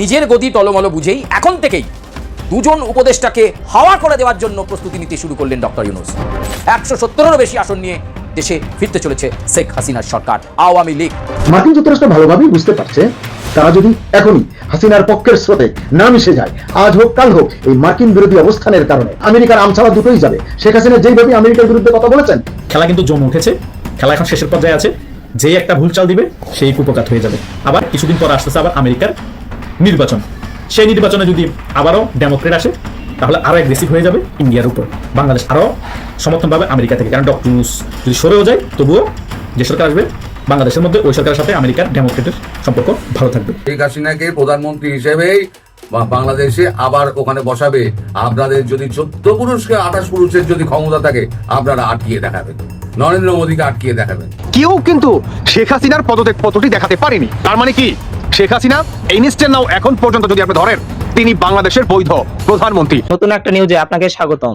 নিজের গতি টলমল বুঝেই এখন থেকেই দুজন উপদেষ্টাকে হাওয়া করে দেওয়ার জন্য প্রস্তুতি নিতে শুরু করলেন ডক্টর ইউনুস। একশো সত্তরেরও বেশি আসন নিয়ে দেশে ফিরতে চলেছে শেখ হাসিনার সরকার আওয়ামী লীগ। মার্কিন যুক্তরাষ্ট্র ভালোভাবেই বুঝতে পারছে তারা যদি এখনই হাসিনার পক্ষের স্রোতে না মিশে যায় আজ হোক কাল হোক এই মার্কিন বিরোধী অবস্থানের কারণে আমেরিকার আমছাড়া দুটোই যাবে। শেখ হাসিনা যেইভাবে আমেরিকার বিরুদ্ধে কথা বলেছেন খেলা কিন্তু জমে উঠেছে খেলা এখন শেষের পর্যায়ে আছে যেই একটা ভুল চাল দিবে সেই কুপকাত হয়ে যাবে। আবার কিছুদিন পর আসতেছে আবার আমেরিকার নির্বাচন। সেই নির্বাচনে যদি আবারও ডেমোক্রেট আসে, তাহলে আরও অ্যাগ্রেসিভ হয়ে যাবে ইন্ডিয়ার উপর। বাংলাদেশ আরও সমর্থন পাবে আমেরিকা থেকে, কারণ ডক্টর যদি সরেও যায়, তবুও যে সরকার আসবে, বাংলাদেশের মধ্যে ওই সরকারের সাথে আমেরিকার ডেমোক্রেটের সম্পর্ক ভালো থাকবে। শেখ হাসিনাকে প্রধানমন্ত্রী হিসেবেই বা- বাংলাদেশে আবার ওখানে বসাবে। আপনাদের যদি চোদ্দ পুরুষকে আঠাশ পুরুষের যদি ক্ষমতা থাকে, আপনারা আটকিয়ে দেখাবেন। নরেন্দ্র মোদীকে আটকিয়ে দেখাবেন। কেউ কিন্তু শেখ হাসিনার পদত্যাগ পত্রটি দেখাতে পারেনি। তার মানে কি? শেখ হাসিনা এই নিশ্চয় নাও এখন পর্যন্ত যদি আপনি ধরেন তিনি বাংলাদেশের বৈধ প্রধানমন্ত্রী। নতুন একটা নিউজে আপনাকে স্বাগতম।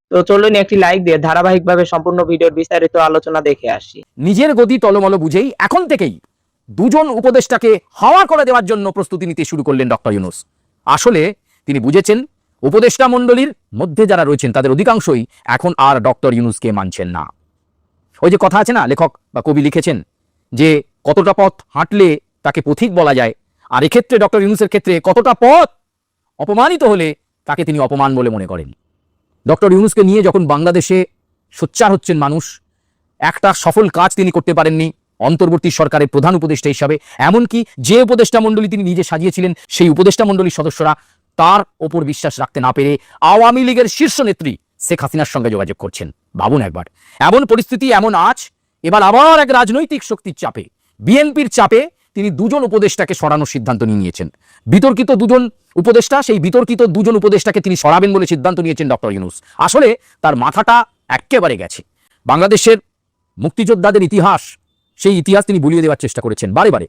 তো চলুন একটি লাইক দিয়ে ধারাবাহিকভাবে সম্পূর্ণ ভিডিওর বিস্তারিত আলোচনা দেখে আসি। নিজের গতি টলমল বুঝেই এখন থেকেই দুজন উপদেষ্টাকে হাওয়া করে দেওয়ার জন্য প্রস্তুতি নিতে শুরু করলেন ডক্টর ইউনুস। আসলে তিনি বুঝেছেন, উপদেষ্টা মণ্ডলীর মধ্যে যারা রয়েছেন তাদের অধিকাংশই এখন আর ডক্টর ইউনুসকে মানছেন না। ওই যে কথা আছে না, লেখক বা কবি লিখেছেন যে, কতটা পথ হাঁটলে তাকে পথিক বলা যায়, আর এক্ষেত্রে ডক্টর ইউনুসের ক্ষেত্রে কতটা পথ অপমানিত হলে তাকে তিনি অপমান বলে মনে করেন। ডক্টর ইউনুসকে নিয়ে যখন বাংলাদেশে সোচ্চার হচ্ছেন মানুষ, একটা সফল কাজ তিনি করতে পারেননি অন্তর্বর্তী সরকারের প্রধান উপদেষ্টা হিসাবে। এমনকি যে উপদেষ্টা মণ্ডলী তিনি নিজে সাজিয়েছিলেন, সেই উপদেষ্টা মণ্ডলীর সদস্যরা তার ওপর বিশ্বাস রাখতে না পেরে আওয়ামী লীগের শীর্ষ নেত্রী শেখ হাসিনার সঙ্গে যোগাযোগ করছেন। ভাবুন একবার। এমন পরিস্থিতি, এমন আজ, এবার আবার এক রাজনৈতিক শক্তির চাপে, বিএনপির চাপে তিনি দুজন উপদেষ্টাকে সরানোর সিদ্ধান্ত নিয়ে নিয়েছেন। বিতর্কিত দুজন উপদেষ্টা, সেই বিতর্কিত দুজন উপদেষ্টাকে তিনি সরাবেন বলে সিদ্ধান্ত নিয়েছেন ডক্টর ইউনুস। আসলে তার মাথাটা একেবারে গেছে। বাংলাদেশের মুক্তিযোদ্ধাদের ইতিহাস, সেই ইতিহাস তিনি বলিয়ে দেওয়ার চেষ্টা করেছেন, বারে বারে।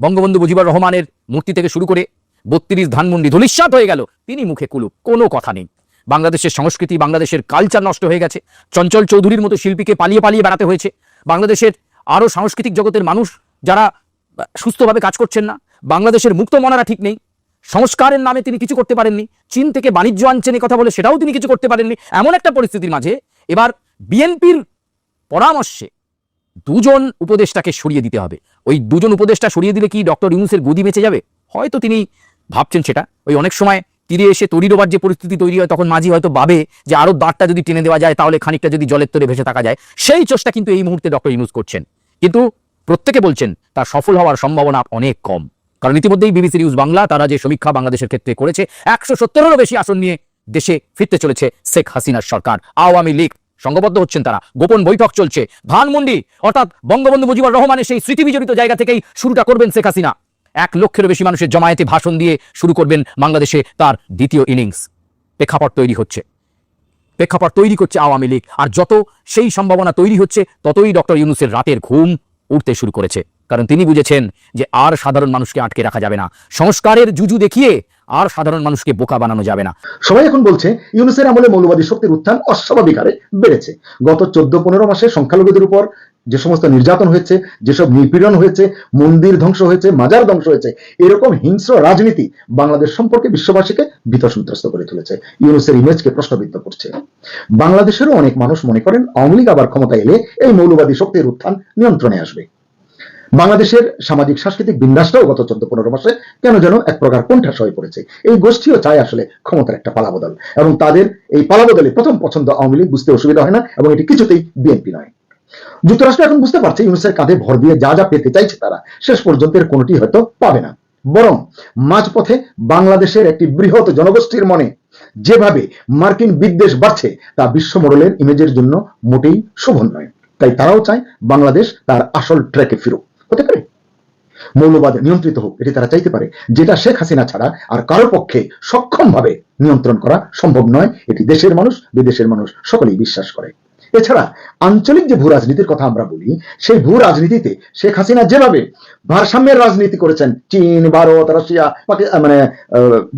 বঙ্গবন্ধু মুজিবুর রহমানের মূর্তি থেকে শুরু করে বত্রিশ ধানমন্ডি ধুলিস্বাত হয়ে গেল, তিনি মুখে কুলুপ, কোনো কথা নেই। বাংলাদেশের সংস্কৃতি, বাংলাদেশের কালচার নষ্ট হয়ে গেছে। চঞ্চল চৌধুরীর মতো শিল্পীকে পালিয়ে পালিয়ে বেড়াতে হয়েছে। বাংলাদেশের আরও সাংস্কৃতিক জগতের মানুষ, যারা সুস্থভাবে কাজ করছেন না। বাংলাদেশের মুক্ত মনারা ঠিক নেই। সংস্কারের নামে তিনি কিছু করতে পারেননি। চীন থেকে বাণিজ্য আনছেন কথা বলে সেটাও তিনি কিছু করতে পারেননি। এমন একটা পরিস্থিতির মাঝে এবার বিএনপির পরামর্শে দুজন উপদেষ্টাকে সরিয়ে দিতে হবে। ওই দুজন উপদেষ্টা সরিয়ে দিলে কি ডক্টর ইউনুসের গদি বেঁচে যাবে? হয়তো তিনি ভাবছেন সেটা। ওই অনেক সময় তীরে এসে তৈরি যে পরিস্থিতি তৈরি হয়, তখন মাঝি হয়তো ভাবে যে আরও দাঁতটা যদি টেনে দেওয়া যায়, তাহলে খানিকটা যদি জলের তরে ভেসে থাকা যায়। সেই চেষ্টা কিন্তু এই মুহূর্তে ডক্টর ইউনুস করছেন। কিন্তু প্রত্যেকে বলছেন, তার সফল হওয়ার সম্ভাবনা অনেক কম। কারণ ইতিমধ্যেই বিবিসি নিউজ বাংলা, তারা যে সমীক্ষা বাংলাদেশের ক্ষেত্রে করেছে, একশো সত্তরেরও বেশি আসন নিয়ে দেশে ফিরতে চলেছে শেখ হাসিনার সরকার। আওয়ামী লীগ, সংঘবদ্ধ হচ্ছেন তারা। গোপন বৈঠক চলছে। ধানমন্ডি, অর্থাৎ বঙ্গবন্ধু মুজিবুর রহমানের সেই স্মৃতি বিজড়িত জায়গা থেকেই শুরুটা করবেন শেখ হাসিনা। এক লক্ষেরও বেশি মানুষের জমায়েতে ভাষণ দিয়ে শুরু করবেন বাংলাদেশে তার দ্বিতীয় ইনিংস। প্রেক্ষাপট তৈরি হচ্ছে। প্রেক্ষাপট তৈরি করছে আওয়ামী লীগ। আর যত সেই সম্ভাবনা তৈরি হচ্ছে, ততই ডক্টর ইউনুসের রাতের ঘুম উঠতে শুরু করেছে। কারণ তিনি বুঝেছেন যে আর সাধারণ মানুষকে আটকে রাখা যাবে না। সংস্কারের জুজু দেখিয়ে আর সাধারণ মানুষকে বোকা বানানো যাবে না। সবাই এখন বলছে, ইউনুসের আমলে মৌলবাদী শক্তির উত্থান অস্বাভাবিক হারে বেড়েছে। গত চোদ্দ পনেরো মাসে সংখ্যালঘুদের উপর যে সমস্ত নির্যাতন হয়েছে, যেসব নিপীড়ন হয়েছে, মন্দির ধ্বংস হয়েছে, মাজার ধ্বংস হয়েছে, এরকম হিংস্র রাজনীতি বাংলাদেশ সম্পর্কে বিশ্ববাসীকে ভীত সন্ত্রস্ত করে তুলেছে। ইউনুসের ইমেজকে প্রশ্নবিদ্ধ করছে। বাংলাদেশেরও অনেক মানুষ মনে করেন আওয়ামী লীগ আবার ক্ষমতা এলে এই মৌলবাদী শক্তির উত্থান নিয়ন্ত্রণে আসবে। বাংলাদেশের সামাজিক সাংস্কৃতিক বিন্যাসটাও গত চোদ্দ পনেরো মাসে কেন যেন এক প্রকার কোণঠাসা হয়ে পড়েছে। এই গোষ্ঠীও চায় আসলে ক্ষমতার একটা পালাবদল। এবং তাদের এই পালাবদলে প্রথম পছন্দ আওয়ামী লীগ, বুঝতে অসুবিধা হয় না এবং এটি কিছুতেই বিএনপি নয়। যুক্তরাষ্ট্র এখন বুঝতে পারছে ইউনুসের কাঁধে ভর দিয়ে যা যা পেতে চাইছে তারা, শেষ পর্যন্ত এর কোনোটি হয়তো পাবে না। বরং মাঝপথে বাংলাদেশের একটি বৃহৎ জনগোষ্ঠীর মনে যেভাবে মার্কিন বিদ্বেষ বাড়ছে, তা বিশ্ব মডেলের ইমেজের জন্য মোটেই শোভন নয়। তাই তারাও চায় বাংলাদেশ তার আসল ট্র্যাকে ফিরুক। হতে পারে। মৌলবাদ নিয়ন্ত্রিত হোক, এটি তারা চাইতে পারে। যেটা শেখ হাসিনা ছাড়া আর কারোর পক্ষে সক্ষমভাবে নিয়ন্ত্রণ করা সম্ভব নয়, এটি দেশের মানুষ, বিদেশের মানুষ সকলেই বিশ্বাস করে। এছাড়া আঞ্চলিক যে ভূ রাজনীতির কথা আমরা বলি, সেই ভূ রাজনীতিতে শেখ হাসিনা যেভাবে ভারসাম্যের রাজনীতি করেছেন, চীন, ভারত, রাশিয়া মানে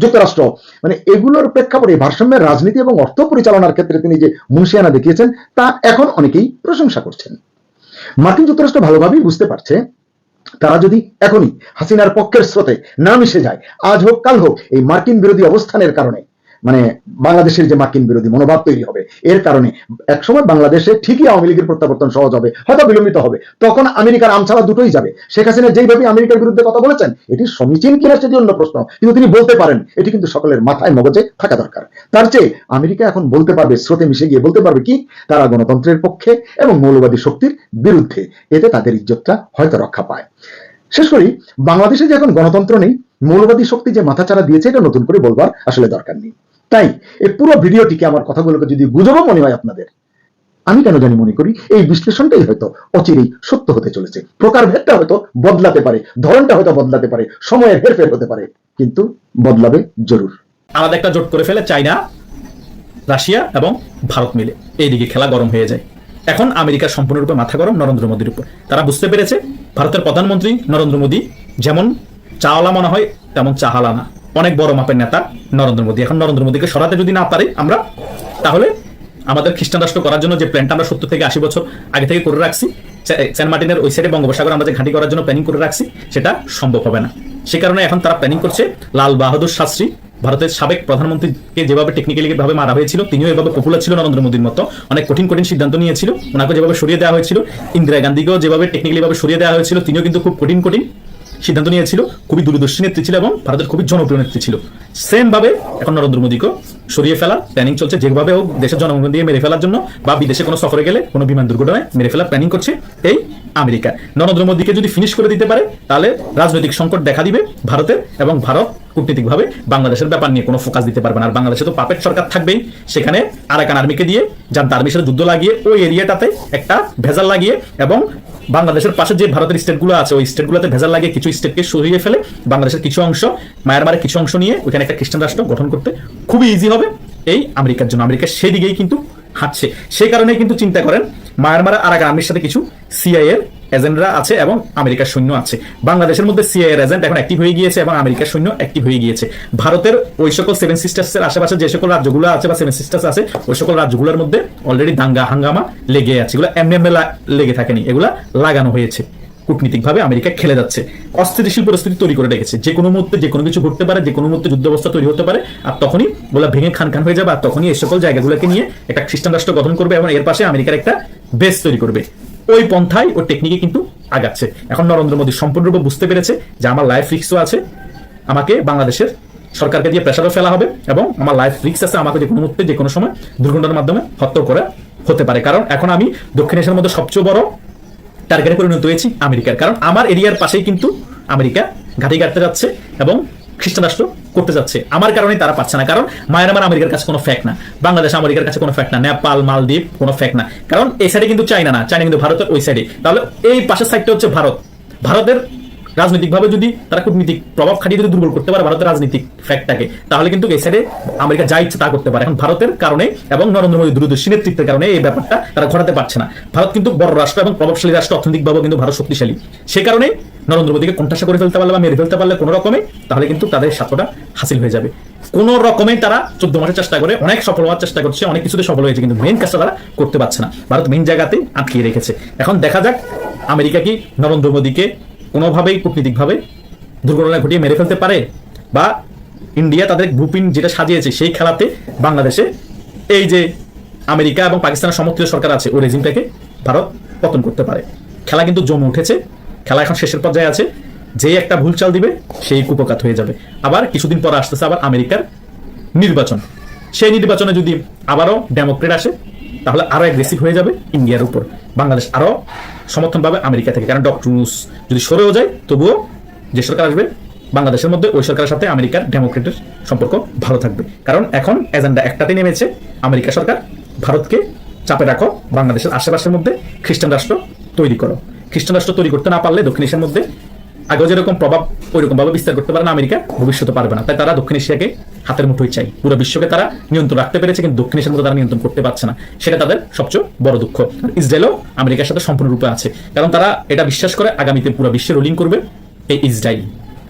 যুক্তরাষ্ট্র মানে এগুলোর প্রেক্ষাপটে ভারসাম্যের রাজনীতি এবং অর্থ পরিচালনার ক্ষেত্রে তিনি যে মুন্সিয়ানা দেখিয়েছেন, তা এখন অনেকেই প্রশংসা করছেন। মার্কিন যুক্তরাষ্ট্র ভালোভাবেই বুঝতে পারছে, তারা যদি এখনই হাসিনার পক্ষের স্রোতে না মিশে যায়, আজ হোক, কাল হোক, এই মার্কিন বিরোধী অবস্থানের কারণে মানে বাংলাদেশের যে মার্কিন বিরোধী মনোভাব তৈরি হবে। এর কারণে একসময় বাংলাদেশে ঠিকই আওয়ামী লীগের প্রত্যাবর্তন সহজ হবে, হয়তো বিলম্বিত হবে। তখন আমেরিকার আমছাড়া দুটোই যাবে। শেখ হাসিনা যেইভাবে আমেরিকার বিরুদ্ধে কথা বলেছেন, এটি সমীচীন কিনা সেটি অন্য প্রশ্ন। কিন্তু তিনি বলতে পারেন, এটি কিন্তু সকলের মাথায় মগজে থাকা দরকার। তার চেয়ে আমেরিকা এখন বলতে পারবে, স্রোতে মিশে গিয়ে বলতে পারবে কি, তারা গণতন্ত্রের পক্ষে এবং মৌলবাদী শক্তির বিরুদ্ধে। এতে তাদের ইজ্জতটা হয়তো রক্ষা পায়। শেষ করি, বাংলাদেশে যে এখন গণতন্ত্র নেই, মৌলবাদী শক্তি যে মাথাচাড়া দিয়েছে, এটা নতুন করে বলবার আসলে দরকার নেই। তাই এই পুরো ভিডিওটিকে আমার কথাগুলোকে যদি গুজবও মনে হয় আপনাদের, আমি কেন জানি মনে করি এই বিশ্লেষণটাই হয়তো অচিরেই সত্য হতে চলেছে। প্রকারভেদটা হয়তো বদলাতে পারে, ধরনটা হয়তো বদলাতে পারে, সময়ের হেরফের হতে পারে, কিন্তু বদলাবে জরুর। আলাদা একটা জোট করে ফেলে চায়না, রাশিয়া এবং ভারত মিলে। এইদিকে খেলা গরম হয়ে যায়। এখন আমেরিকার সম্পূর্ণরূপে মাথা গরম নরেন্দ্র মোদীর উপর। তারা বুঝতে পেরেছে, ভারতের প্রধানমন্ত্রী নরেন্দ্র মোদী যেমন চাওয়ালা মনে হয়, তেমন চাহালা না অনেক বড় মাপের নেতা নরেন্দ্র মোদী। এখন নরেন্দ্র মোদীকে সরাতে যদি না পারি আমরা, তাহলে আমাদের খ্রিস্টান রাষ্ট্র করার জন্য যে প্ল্যানটা আমরা সত্তর থেকে আশি বছর আগে থেকে করে রাখছি সেন্ট মার্টিনের ওই সাইডে বঙ্গোপসাগর আমরা যে ঘাঁটি করার জন্য প্ল্যানিং করে রাখছি, সেটা সম্ভব হবে না। সে কারণে এখন তারা প্ল্যানিং করছে লাল বাহাদুর শাস্ত্রী, ভারতের সাবেক প্রধানমন্ত্রীকে যেভাবে টেকনিক্যালি ভাবে মারা হয়েছিল, তিনিও এভাবে পপুলার ছিল নরেন্দ্র মোদীর মতো। অনেক কঠিন কঠিন সিদ্ধান্ত নিয়েছিল ওনাকে যেভাবে সরিয়ে দেওয়া হয়েছিল, ইন্দিরা গান্ধীকেও যেভাবে টেকনিক্যালি ভাবে সরিয়ে দেওয়া হয়েছিল, তিনিও কিন্তু খুব কঠিন কঠিন সিদ্ধান্ত নিয়েছিল, খুবই দূরদর্শী নেত্রী ছিল এবং ভারতের খুবই জনপ্রিয় নেত্রী ছিল। সেম ভাবে এখন নরেন্দ্র মোদীকে সরিয়ে ফেলার প্ল্যানিং চলছে যেভাবে হোক দেশের জনগণ দিয়ে মেরে ফেলার জন্য বা বিদেশে কোনো সফরে গেলে কোনো বিমান দুর্ঘটনায় মেরে ফেলার প্ল্যানিং করছে এই আমেরিকা। নরেন্দ্র মোদীকে যদি ফিনিশ করে দিতে পারে, তাহলে রাজনৈতিক সংকট দেখা দিবে ভারতের এবং ভারত কূটনীতিকভাবে বাংলাদেশের ব্যাপার নিয়ে কোনো ফোকাস দিতে পারবে না। আর বাংলাদেশে তো পাপেট সরকার থাকবেই, সেখানে আরাকান আর্মিকে দিয়ে যার আর্মির সাথে যুদ্ধ লাগিয়ে ওই এরিয়াটাতে একটা ভেজাল লাগিয়ে এবং বাংলাদেশের পাশে যে ভারতের স্টেটগুলো আছে, ওই স্টেটগুলোতে ভেজাল লাগে কিছু স্টেটকে সরিয়ে ফেলে বাংলাদেশের কিছু অংশ, মায়ানমারের কিছু অংশ নিয়ে ওইখানে একটা খ্রিস্টান রাষ্ট্র গঠন করতে খুবই ইজি হবে এই আমেরিকার জন্য। আমেরিকা সেদিকেই কিন্তু হাঁটছে। সেই কারণে কিন্তু চিন্তা করেন মায়ানমার আর আর্মির সাথে কিছু সিআই এর এজেন্টরা আছে এবং আমেরিকার সৈন্য আছে। বাংলাদেশের মধ্যে সিআই এর এজেন্ট এখন অ্যাক্টিভ হয়ে গিয়েছে এবং আমেরিকার সৈন্য অ্যাক্টিভ হয়ে গিয়েছে। ভারতের ওই সকল সেভেন সিস্টার্স এর আশেপাশে যে সকল রাজ্যগুলো আছে বা সেভেন সিস্টার্স আছে, ওই সকল রাজ্যগুলোর মধ্যে অলরেডি দাঙ্গা হাঙ্গামা লেগে আছে। এগুলো এমনি এমনি লেগে থাকেনি। এগুলা লাগানো হয়েছে। কূটনীতিকভাবে আমেরিকা খেলে যাচ্ছে। অস্থিতিশীল পরিস্থিতি তৈরি করে রেখেছে। যে কোনো মুহূর্তে, যে কোনো কিছু ঘটতে পারে, যে কোনো মুহূর্তে যুদ্ধ অবস্থা তৈরি হতে পারে, আর তখনই বলে ভেঙে খান খান হয়ে যাবে, আর তখনই এই সকল জায়গাগুলোকে নিয়ে একটা খ্রিস্টান রাষ্ট্র গঠন করবে এবং এর পাশে আমেরিকার একটা বেস তৈরি করবে। ওই পন্থায় ওই টেকনিকে কিন্তু আগাচ্ছে। এখন নরেন্দ্র মোদী সম্পূর্ণরূপে বুঝতে পেরেছে যে আমার লাইফ রিক্সও আছে, আমাকে বাংলাদেশের সরকারকে দিয়ে প্রেশারও ফেলা হবে এবং আমার লাইফ রিক্স আছে আমাকে যে কোনো মুহূর্তে, যে কোনো সময় দুর্ঘটনার মাধ্যমে হত্যা করে হতে পারে। কারণ এখন আমি দক্ষিণ এশিয়ার মধ্যে সবচেয়ে বড় টার্গেটে পরিণত হয়েছি আমেরিকার। কারণ আমার এরিয়ার পাশেই কিন্তু আমেরিকা ঘাঁটি কাটতে যাচ্ছে এবং খ্রিস্টান রাষ্ট্র করতে যাচ্ছে। আমার কারণে তারা পাচ্ছে না। কারণ মায়ানমার আমেরিকার কাছে কোনো ফ্যাক্ট না। বাংলাদেশ আমেরিকার কাছে কোনো ফ্যাক্ট না। নেপাল, মালদ্বীপ কোনো ফ্যাক্ট না। কারণ এই সাইডে কিন্তু চাইনা না। চাইনা কিন্তু ভারতের ওই সাইডে তাহলে এই পাশের সাইডটা হচ্ছে ভারত। ভারতের রাজনৈতিকভাবে যদি তারা কূটনীতিক প্রভাব খাটিয়ে যদি দুর্বল করতে পারে ভারতের রাজনৈতিক ফ্যাক্টটাকে তাহলে কিন্তু এই সাইডে আমেরিকা যা ইচ্ছে তা করতে পারে। এখন ভারতের কারণে এবং নরেন্দ্র মোদী দূরদর্শী নেতৃত্বের কারণে এই ব্যাপারটা তারা ঘটাতে পারছে না। ভারত কিন্তু বড় রাষ্ট্র এবং প্রভাবশালী রাষ্ট্র অর্থনৈতিকভাবে কিন্তু ভারত শক্তিশালী। সে কারণে নরেন্দ্র মোদীকে কণ্ঠাসা করে ফেলতে পারলে বা মেরে ফেলতে পারলে কোনো রকমে তাহলে কিন্তু তাদের স্বার্থটা হাসিল হয়ে যাবে। কোন রকমে তারা চোদ্দ মাসের চেষ্টা করে, অনেক সফল হওয়ার চেষ্টা করছে, অনেক কিছুতে সফল হয়েছে, কিন্তু মেন কাজটা তারা করতে পারছে না। ভারত মেন জায়গাতে আটকিয়ে রেখেছে। এখন দেখা যাক আমেরিকা কি নরেন্দ্র মোদীকে কোনোভাবেই কূটনীতিকভাবে দুর্ঘটনা ঘটিয়ে মেরে ফেলতে পারে বা ইন্ডিয়া তাদের গ্রুপিং যেটা সাজিয়েছে সেই খেলাতে বাংলাদেশে এই যে আমেরিকা এবং পাকিস্তানের সমর্থিত সরকার আছে, ওই রেজিমটাকে ভারত পতন করতে পারে। খেলা কিন্তু জমে উঠেছে, খেলা এখন শেষের পর্যায়ে আছে যে একটা ভুল চাল দিবে সেই কুপকাত হয়ে যাবে। আবার কিছুদিন পর আসতেছে আবার আমেরিকার নির্বাচন। সেই নির্বাচনে যদি আবারও ডেমোক্রেট আসে, তাহলে আরও অ্যাগ্রেসিভ হয়ে যাবে ইন্ডিয়ার উপর। বাংলাদেশ আরও সমর্থন পাবে আমেরিকা থেকে। কারণ ডক্টর ইউনুস যদি সরেও যায়, তবুও যে সরকার আসবে, বাংলাদেশের মধ্যে ওই সরকারের সাথে আমেরিকার ডেমোক্রেটের সম্পর্ক ভালো থাকবে। কারণ এখন এজেন্ডা একটাতে নেমেছে, আমেরিকা সরকার ভারতকে চাপে রাখো, বাংলাদেশের আশেপাশের মধ্যে খ্রিস্টান রাষ্ট্র তৈরি করো। খ্রিস্টান রাষ্ট্র তৈরি করতে না পারলে দক্ষিণ এশিয়ার মধ্যে আগেও যেরকম প্রভাব, ওইরকমভাবে বিস্তার করতে পারে না আমেরিকা, ভবিষ্যতে পারবে না। তাই তারা দক্ষিণ এশিয়াকে হাতের মুঠোয় চাই। পুরো বিশ্বকে তারা নিয়ন্ত্রণ রাখতে পেরেছে, কিন্তু দক্ষিণ এশিয়ার তারা নিয়ন্ত্রণ করতে পারছে না। সেটা তাদের সবচেয়ে বড় দুঃখ। ইসরায়েলও আমেরিকার সাথে সম্পূর্ণরূপে আছে। কারণ তারা এটা বিশ্বাস করে আগামীতে পুরো বিশ্বে রোলিং করবে এই ইসরায়েল।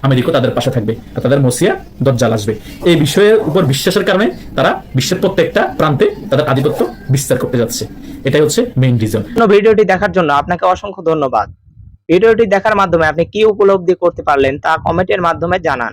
আমেরিকা তাদের পাশে থাকবে আর তাদের মসিয়া দজ্জাল আসবে। এই বিষয়ের উপর বিশ্বাসের কারণে তারা বিশ্বের প্রত্যেকটা প্রান্তে তাদের আধিপত্য বিস্তার করতে যাচ্ছে। এটাই হচ্ছে মেইন রিজন ভিডিওটি দেখার জন্য আপনাকে অসংখ্য ধন্যবাদ। ভিডিওটি দেখার মাধ্যমে আপনি কি উপলব্ধি করতে পারলেন তা কমেন্টের মাধ্যমে জানান।